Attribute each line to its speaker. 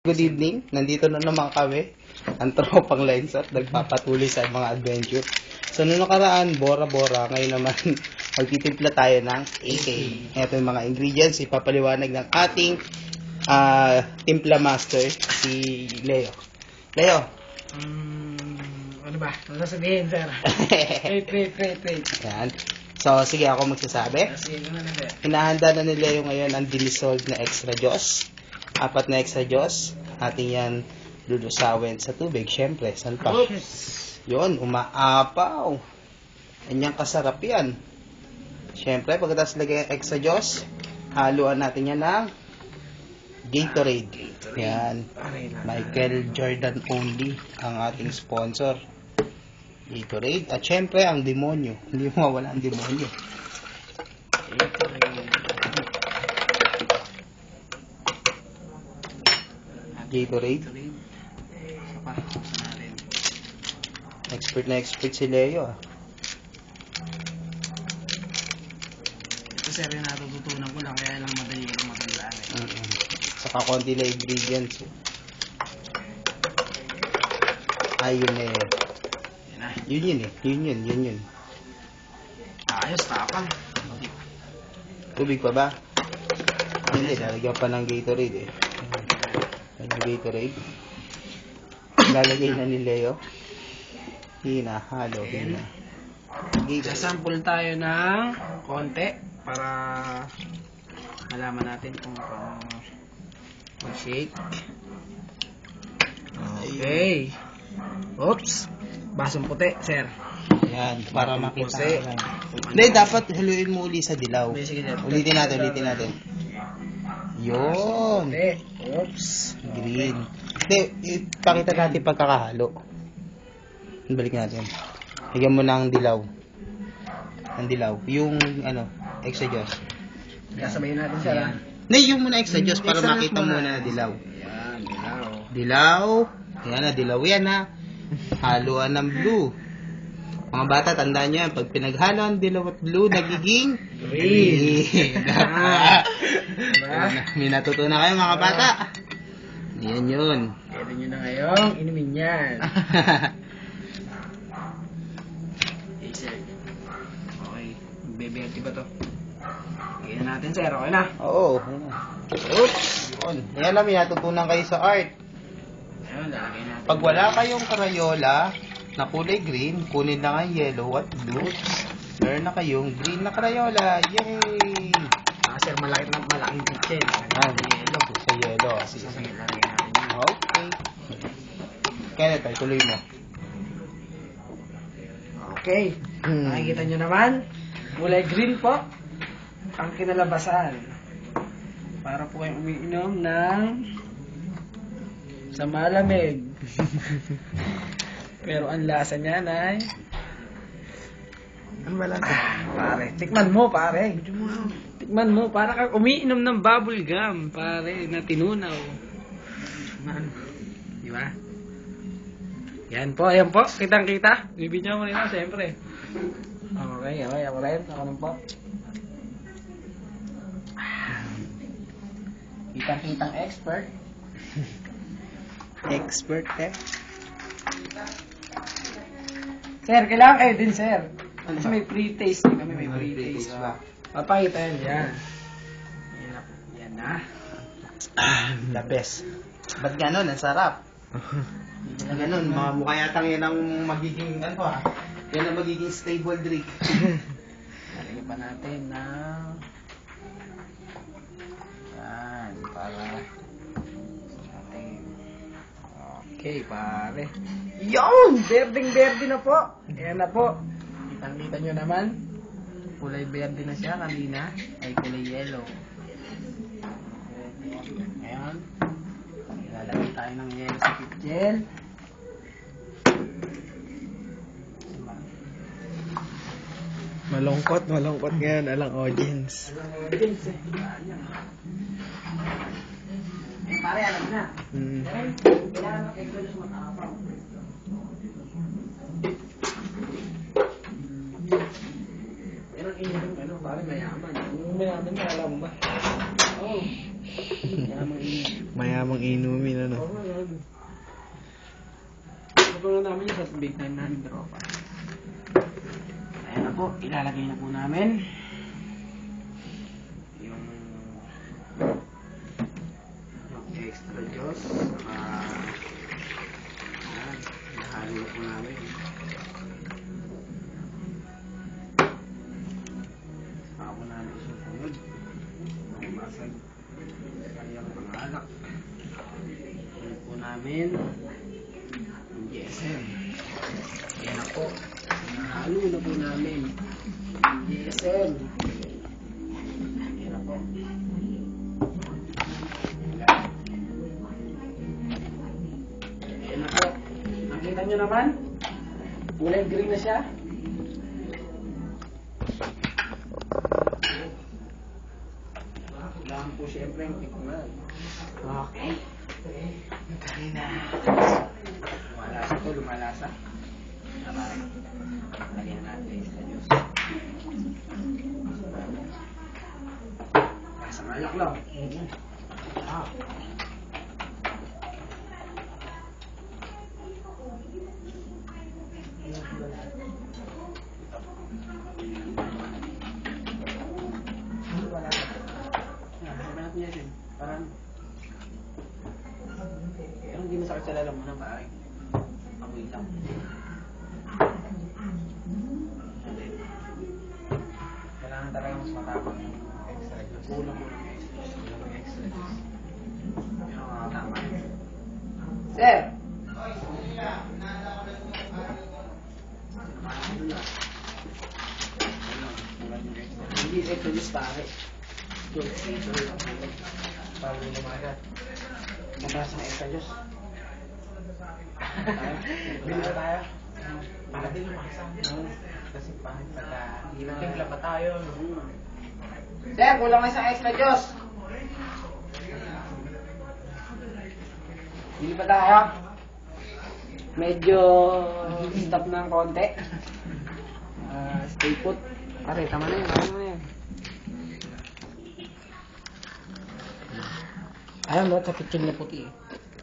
Speaker 1: Good evening. Nandito na naman kami. Ang tropang lines at nagpapatuloy sa mga adventure. So, noong nakaraan, bora-bora. Ngayon naman, magtitimpla tayo ng AK. Ito yung mga ingredients. Ipapaliwanag ng ating ah, timpla master, si Leo. Leo.
Speaker 2: Um, ano ba? Ano sasabihin, sir? wait, wait, wait, wait.
Speaker 1: Yan. So, sige ako magsasabi.
Speaker 2: Kasi ano na?
Speaker 1: Hinahanda na ni Leo ngayon ang dinissolved na extra juice. Apat na extra juice. Ating yan lulusawin sa tubig. Pa?
Speaker 2: Oops.
Speaker 1: Yun, umaapaw. Anyang kasarap yan. Siyempre, pagkatapos lagay ang extra juice, haluan natin yan ng Gatorade. Yan.
Speaker 2: Aray na.
Speaker 1: Michael Jordan only ang ating sponsor. Gatorade. At syempre, ang demonyo. Hindi mawala ang demonyo. Gatorade. Expert na expert si Leo. ah.
Speaker 2: Ito, sir, yung natututunan ko lang, kaya lang madali ko matandaan. Eh.
Speaker 1: Mm-mm. Saka konti lang ingredients. eh. Ay, yun na yun.
Speaker 2: Yan na.
Speaker 1: Yun yun eh. Yun yun, yun yun.
Speaker 2: Ayos, tapang.
Speaker 1: Tubig pa ba? Hindi, lalagyan pa ng Gatorade eh. Ayan yung Gatorade. Lalagay na ni Leo. Hina, halo, hina.
Speaker 2: Sasample tayo ng konti para malaman natin kung paano mag-shake. Okay. Oops. Basong puti, sir.
Speaker 1: Ayan, para makita. Hindi, dapat haluin mo uli sa dilaw.
Speaker 2: Sige.
Speaker 1: Ulitin natin, ulitin natin. Yun.
Speaker 2: Puti. Oops.
Speaker 1: Green. Hindi, ipakita natin pagkakahalo. Balik natin. Lagyan mo ng dilaw. Ang dilaw. Yung, ano, extra juice.
Speaker 2: Kasabayin natin siya lang.
Speaker 1: Hindi, yung muna juice para makita
Speaker 2: muna.
Speaker 1: na dilaw.
Speaker 2: Yan, dilaw.
Speaker 1: Dilaw. Yan na, dilaw yan ha. Haluan ng blue. Mga bata, tandaan nyo yan. Pag pinaghalo ang dilaw at blue, nagiging
Speaker 2: Green. Diba?
Speaker 1: May natutunan kayo mga bata. Yan yun.
Speaker 2: Pwede nyo na ngayong inumin yan. Okay, sir. Okay. Bebeti ba to? Okay na natin, sir. Okay na.
Speaker 1: Oo. Oops. Yun. Yan lang, may natutunan kayo sa art.
Speaker 2: Ayun, lalagay natin.
Speaker 1: Pag wala kayong Crayola na kulay green, kunin lang ang yellow at blue. Meron na kayong green na Crayola. Yay!
Speaker 2: Ah, sir, malaki na malaking kitchen.
Speaker 1: Ah, yellow. Sa yellow. Sige,
Speaker 2: sige. lalagay natin yan.
Speaker 1: Okay. Kaya tayo, tuloy mo.
Speaker 2: Okay.
Speaker 1: Hmm.
Speaker 2: Nakikita nyo naman, kulay green po ang kinalabasan. Para po kayong umiinom ng sa malamig. Pero ang lasa niyan ay ano ba lasa? pare, tikman mo pare. Tikman mo, para kang umiinom ng bubble gum, pare, na tinunaw. Man, di ba? Yan po, ayan po. Kitang-kita. Bibidyo mo ako, siyempre. Okay, okay. Ako rin. Ako rin po. Kitang-kitang expert.
Speaker 1: Expert eh.
Speaker 2: Sir, kailangan kayo din, sir. Kasi may pre-taste. Kami may pre-taste.
Speaker 1: ba?
Speaker 2: Papakita yan. Yan. Yan na. Yan na.
Speaker 1: Ah, the best. Ba't ganon? Ang sarap. Hindi na ganon. Mga mukha yatang yan ang magiging, ano ah, yan ang magiging stable drink.
Speaker 2: Lalagyan pa natin na... Yan. Para... Okay, pare. Yun! Berding-berde na po. Ayan na po. Kitang-kita nyo naman. Kulay berde na siya kanina. Ay kulay yellow. Ngayon, ilalagay tayo ng yellow sa pit gel.
Speaker 3: Malungkot, malungkot ngayon, alang audience.
Speaker 2: Alam mo, audience eh. Eh, pare, alam na.
Speaker 3: Mm.
Speaker 2: Kailangan juice matapang. Pero ang inyo ano, pare mayaman. Yung mayaman na alam ba? Oh. Mayamang inumin.
Speaker 3: Mayamang inumin, ano?
Speaker 2: Oo, yun. Pagpapalo namin yun sa big time namin tropa. Ayan na po, ilalagay na po namin. Mamasag. Kanyang pangalak. Sunod po namin. Yung GSM. Ayan na po. Nahalo na po namin. GSM. Ayan na po. Ayan na po. Nakita nyo naman? Kulay green na siya. Kailangan po siyempre yung tikman. Okay. Dali na. Lumalasa to, lumalasa. Tama. Lagyan na natin sa Diyos. Malak lang. Ah. Parang pero hindi masakit sa lalamunan, pare. Amoy lang. Kailangan talaga mas matapang yung extra juice. Kulang mo ng extra juice. Kulang ng extra juice. Yun ang mga tama. Sir! Hindi extra juice, pare. Para lumaga. Mabasa ng extra juice. Bili na tayo. Para din lumasa. Kasi pangit pagka timpla pa tayo. Sir, kulang na isang extra juice. Bili pa tayo. Medyo stop ng konti. Ah, stay put. Pare, tama na yun. Tama na yan. Ayaw mo, sa kitchen na puti eh.